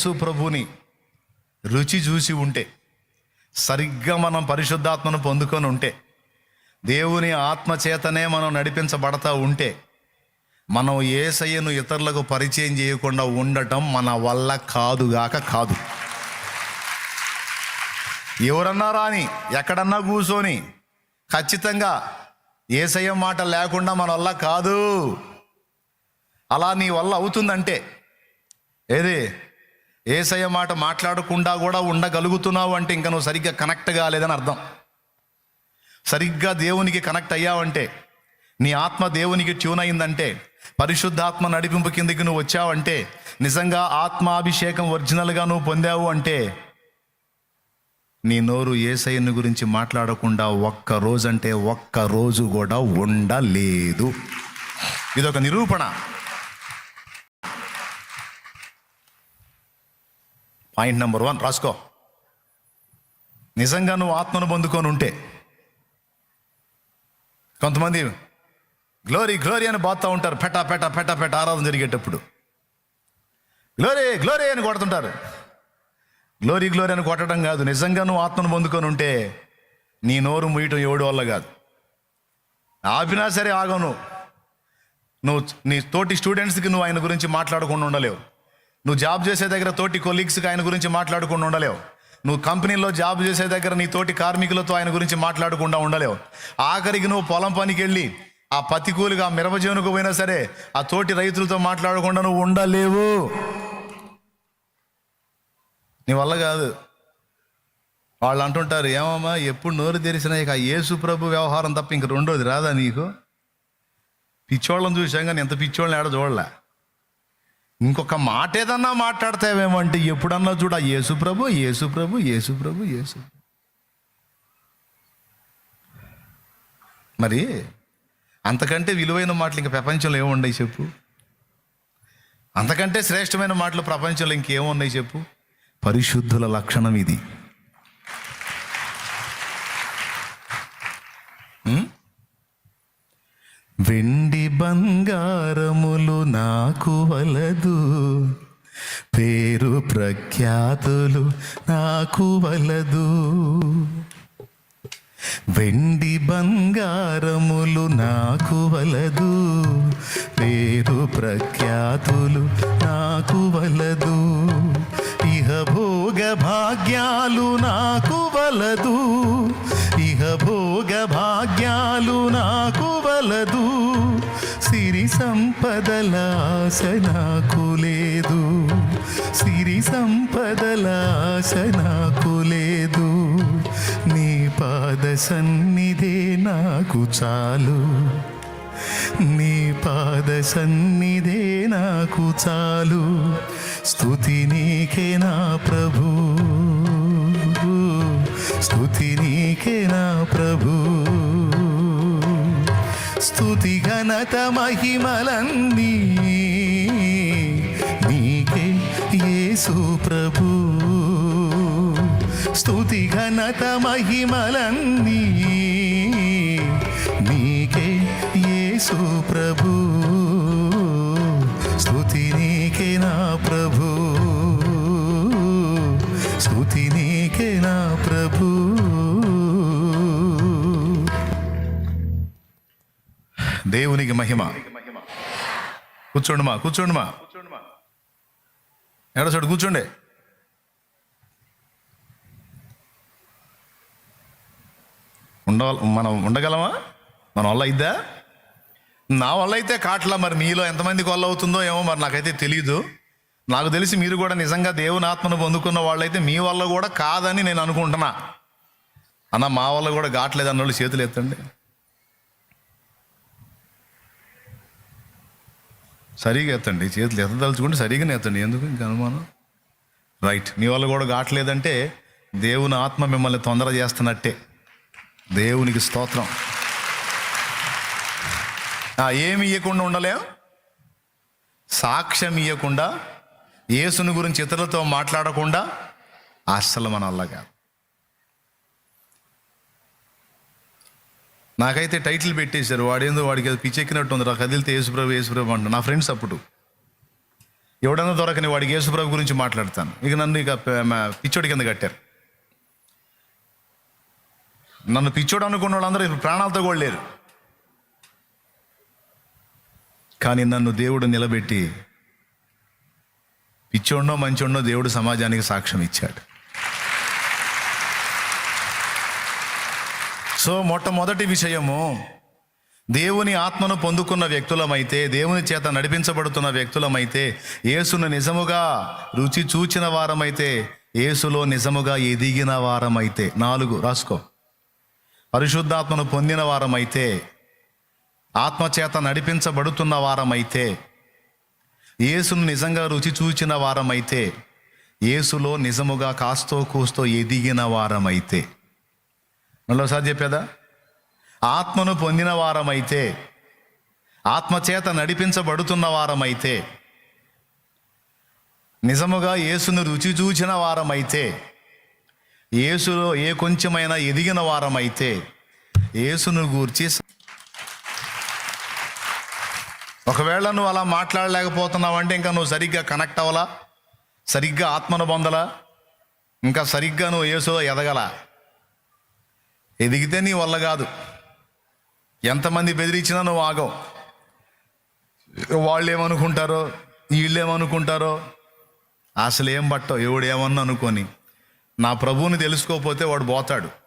యేసు ప్రభుని రుచి చూసి ఉంటే సరిగ్గా మనం పరిశుద్ధాత్మను పొందుకొని ఉంటే దేవుని ఆత్మ చేతనే మనం నడిపించబడతా ఉంటే మనం ఏసయ్యను ఇతరులకు పరిచయం చేయకుండా ఉండటం మన వల్ల కాదుగాక కాదు. ఎవరన్నా రాని ఎక్కడన్నా కూర్చొని ఖచ్చితంగా ఏసయ్య మాట లేకుండా మన వల్ల కాదు. అలా నీ వల్ల అవుతుందంటే ఏది? ఏసయ్య మాట మాట్లాడకుండా కూడా ఉండగలుగుతున్నావు అంటే ఇంకా నువ్వు సరిగ్గా కనెక్ట్ కాలేదని అర్థం. సరిగ్గా దేవునికి కనెక్ట్ అయ్యావంటే నీ ఆత్మ దేవునికి ట్యూన్ అయిందంటే పరిశుద్ధాత్మ నడిపింపు కిందకి నువ్వు వచ్చావంటే నిజంగా ఆత్మాభిషేకం ఒరిజినల్గా నువ్వు పొందావు అంటే నీ నోరు ఏసైని గురించి మాట్లాడకుండా ఒక్క రోజంటే ఒక్క రోజు కూడా ఉండలేదు. ఇదొక నిరూపణ. పాయింట్ నెంబర్ వన్ రాసుకో. నిజంగా నువ్వు ఆత్మను పొందుకొని ఉంటే కొంతమంది గ్లోరీ గ్లోరీ అని బాగుతూ ఉంటారు. పెట్ట పెట్ట పెట్ట పెట ఆరాధన జరిగేటప్పుడు. గ్లోరీ గ్లోరీ అని కొడుతుంటారు. గ్లోరీ గ్లోరీ అని కొట్టడం కాదు. నిజంగా నువ్వు ఆత్మను పొందుకొని ఉంటే నీ నోరు ముయ్యటం ఎవడి వల్ల కాదు. ఆపినా సరే ఆగవు నువ్వు. నీ తోటి స్టూడెంట్స్కి నువ్వు ఆయన గురించి మాట్లాడకుండా ఉండలేవు. నువ్వు జాబ్ చేసే దగ్గర తోటి కొలీగ్స్కి ఆయన గురించి మాట్లాడకుండా ఉండలేవు. నువ్వు కంపెనీలో జాబ్ చేసే దగ్గర నీ తోటి కార్మికులతో ఆయన గురించి మాట్లాడకుండా ఉండలేవు. ఆఖరికి నువ్వు పొలం పనికి వెళ్ళి ఆ పతికూలుగా మిరపజేనుకు పోయినా సరే ఆ తోటి రైతులతో మాట్లాడకుండా నువ్వు ఉండలేవు. నీ వల్ల కాదు. వాళ్ళు అంటుంటారు ఏమమ్మా ఎప్పుడు నోరు తెరిచినా ఇక యేసు ప్రభు వ్యవహారం తప్ప ఇంక రెండోది రాదా నీకు? పిచ్చోళ్ళని చూసాం కానీ ఎంత పిచ్చోళ్ళని ఆడ చూడలే. ఇంకొక మాట ఏదన్నా మాట్లాడతావేమంటే ఎప్పుడన్నా చూడ యేసు ప్రభు యేసు ప్రభు యేసు ప్రభు యేసు మరి అంతకంటే విలువైన మాటలు ఇంక ప్రపంచంలో ఏమున్నాయి చెప్పు? అంతకంటే శ్రేష్టమైన మాటలు ప్రపంచంలో ఇంకేమున్నాయి చెప్పు? పరిశుద్ధుల లక్షణం ఇది. పేరు ప్రఖ్యాతులు నాకు వలదు. వెండి బంగారములు నాకు వలదు. పేరు ప్రఖ్యాతులు నాకు వలదు. ఇహ భోగ భాగ్యాలు నాకు వలదు. ఇహ భోగ భాగ్యాలు నాకు వలదు సిరి సంపదల ఆశ నాకు లేదు. సిరి సంపదల ఆశ నాకు లేదు. నీ పాద సన్నిధే నాకు చాలు. నీ పాద సన్నిధే నాకు చాలు. స్థుతి నీకే నా ప్రభు. స్థుతి నీకే నా ప్రభు. స్థుతి ఘనత మహిమలన్నీ నీకే యేసు ప్రభు. స్థుతి ఘనత మహిమలన్నీ నీకే యేసు ప్రభు. స్థుతి నీకే నా ప్రభు. మహిమ. కూర్చోండి కూర్చోండిమా? కూర్చోండి మా చోటు కూర్చోండి. ఉండ మనం ఉండగలమా? మన వల్ల అయిద్దా? నా వల్ల అయితే కాట్లా మరి మీలో ఎంతమందికి వల్ల అవుతుందో ఏమో మరి నాకైతే తెలియదు నాకు తెలిసి మీరు కూడా నిజంగా దేవుని ఆత్మను పొందుకున్న వాళ్ళైతే మీ వల్ల కూడా కాదని నేను అనుకుంటున్నా. అన్న మా వల్ల కూడా కావట్లేదు అన్న వాళ్ళు చేతులు ఎత్తండి. సరిగా ఎత్తండి. చేతులు ఎత్తదలుచుకుంటే సరిగానే ఎత్తండి. ఎందుకు? ఇంకా అనుమానం. రైట్ మీ వల్ల కూడా కావట్లేదంటే దేవుని ఆత్మ మిమ్మల్ని తొందర చేస్తున్నట్టే. దేవునికి స్తోత్రం. ఏమి ఇవ్వకుండా ఉండలేం? సాక్ష్యం ఇవ్వకుండా యేసుని గురించి ఇతరులతో మాట్లాడకుండా అస్సలు మన వల్ల కాదు నాకైతే టైటిల్ పెట్టేశారు. వాడేందో వాడికి అది పిచ్చెక్కినట్టు ఉంది. రా కదిలితే యేసుప్రభు యేసుప్రభు అంట నా ఫ్రెండ్స్ అప్పుడు. ఎవడన్నా దొరకని వాడికి యేసుప్రభు గురించి మాట్లాడతాను. ఇక నన్ను ఇక పిచ్చోడి కింద కట్టారు. నన్ను పిచ్చోడు అనుకున్న వాళ్ళందరూ ఇప్పుడు ప్రాణాలతో కూడా లేరు. కానీ నన్ను దేవుడు నిలబెట్టి పిచ్చోడినో మంచోడినో దేవుడు సమాజానికి సాక్ష్యం ఇచ్చాడు. సో మొట్టమొదటి విషయము దేవుని ఆత్మను పొందుకున్న వ్యక్తులమైతే దేవుని చేత నడిపించబడుతున్న వ్యక్తులమైతే యేసును నిజముగా రుచి చూచిన వారమైతే యేసులో నిజముగా ఎదిగిన వారమైతే. నాలుగు రాసుకో. పరిశుద్ధాత్మను పొందిన వారమైతే ఆత్మచేత నడిపించబడుతున్న వారమైతే యేసును నిజంగా రుచి చూచిన వారమైతే యేసులో నిజముగా కాస్తో కూస్తో ఎదిగిన వారమైతే. మళ్ళీసారి చెప్పేదా? ఆత్మను పొందిన వారమైతే ఆత్మచేత నడిపించబడుతున్న వారమైతే నిజముగా యేసును రుచి చూచిన వారమైతే యేసులో ఏ కొంచెమైనా ఎదిగిన వారమైతే యేసును గూర్చి ఒకవేళ నువ్వు అలా మాట్లాడలేకపోతున్నావంటే ఇంకా నువ్వు సరిగ్గా కనెక్ట్ అవ్వలా? సరిగ్గా ఆత్మను పొందలా? ఇంకా సరిగ్గా నువ్వు యేసులో ఎదగల? ఎదిగితే నీ వల్ల కాదు. ఎంతమంది బెదిరించినా నువ్వు ఆగవు. వాళ్ళు ఏమనుకుంటారో వీళ్ళు ఏమనుకుంటారో అసలు ఏం పట్టవు. ఎవడు ఏమన్నా అనుకొని. నా ప్రభువుని తెలుసుకోకపోతే వాడు పోతాడు.